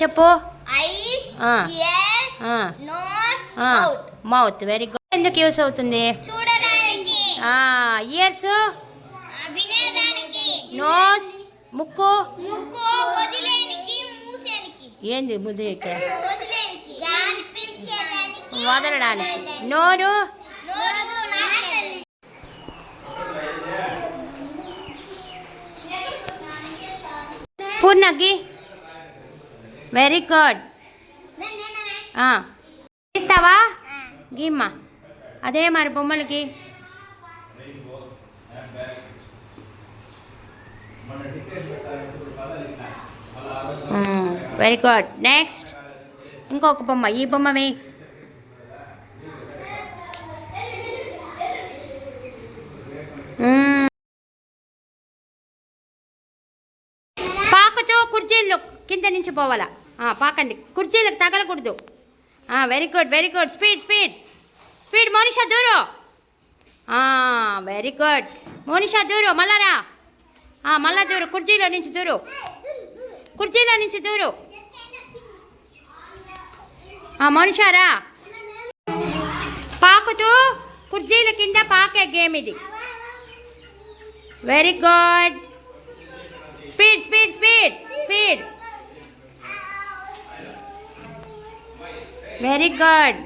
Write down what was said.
చెప్పు. Mouth very good ఎందుకు use అవుతుంది? ఇయర్స్ నోస్ ముక్కు. ఏంది ముద్దు వదలడానికి. నోరు. పూర్ణకి. వెరీ గుడ్ ఇస్తావా? గీమ్మా. అదే మరి బొమ్మలకి. వెరీ గుడ్ నెక్స్ట్ ఇంకొక బొమ్మ. ఈ బొమ్మ వేయి. కుర్చీలు. కింద నుంచి పోవాలా? పాకండి. కుర్చీలకు తగలకూడదు. Very good very good speed speed speed Monisha దూరు. Very good Monisha దూరు మళ్ళారా మళ్ళా దూరు కుర్చీలో నుంచి దూరు. కుర్చీలో నుంచి దూరు. మోనిషారా పాకుతూ కుర్చీల కింద పాకే గేమ్ ఇది. Very good speed speed speed speed very good